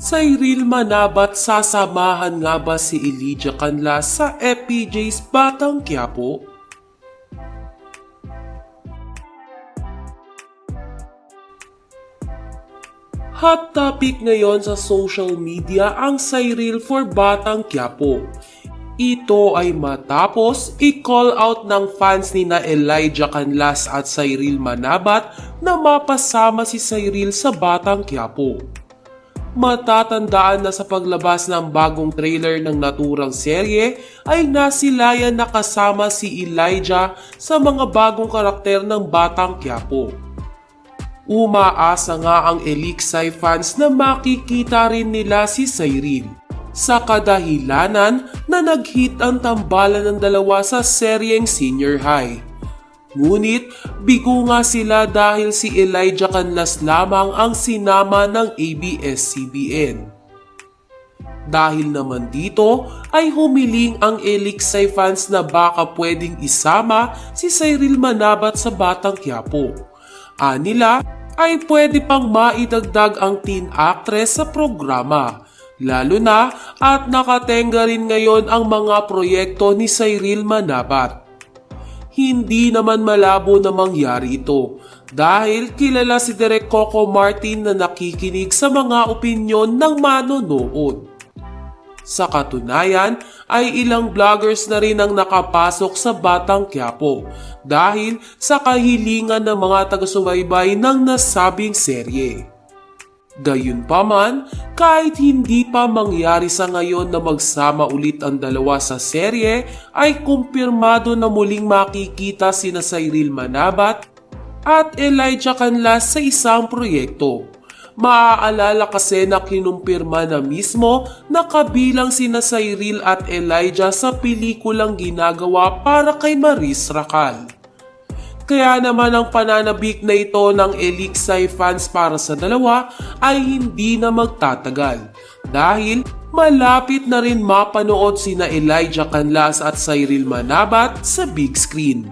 Cyril Manabat sasamahan nga ba si Elijah Canlas sa FPJ's Batang Quiapo? Hot topic ngayon sa social media ang Cyril for Batang Quiapo. Ito ay matapos i-call out ng fans ni na Elijah Canlas at Cyril Manabat na mapasama si Cyril sa Batang Quiapo. Matatandaan na sa paglabas ng bagong trailer ng naturang serye ay nasilayan na kasama si Elijah sa mga bagong karakter ng Batang Quiapo. Umaasa nga ang Elixir fans na makikita rin nila si Cyril sa kadahilanan na nag-hit ang tambalan ng dalawa sa seryeng senior high. Ngunit bigo nga sila dahil si Elijah Canlas lamang ang sinama ng ABS-CBN. Dahil naman dito ay humiling ang Elixir fans na baka pwedeng isama si Cyril Manabat sa Batang Quiapo. Anila ay pwede pang maidagdag ang teen actress sa programa. Lalo na at nakatenga rin ngayon ang mga proyekto ni Cyril Manabat. Hindi naman malabo na mangyari ito dahil kilala si Direk Coco Martin na nakikinig sa mga opinyon ng manonood. Sa katunayan ay ilang vloggers na rin ang nakapasok sa Batang Quiapo dahil sa kahilingan ng mga taga-subaybay ng nasabing serye. Gayunpaman, kahit hindi pa mangyari sa ngayon na magsama ulit ang dalawa sa serye, ay kumpirmado na muling makikita sina Cyril Manabat at Elijah Canlas sa isang proyekto. Maaalala kasi na kinumpirma na mismo na kabilang sina Cyril at Elijah sa pelikulang ginagawa para kay Maris Racal. Kaya naman ang pananabik na ito ng Elixir fans para sa dalawa ay hindi na magtatagal. Dahil malapit na rin mapanood sina Elijah Canlas at Cyril Manabat sa big screen.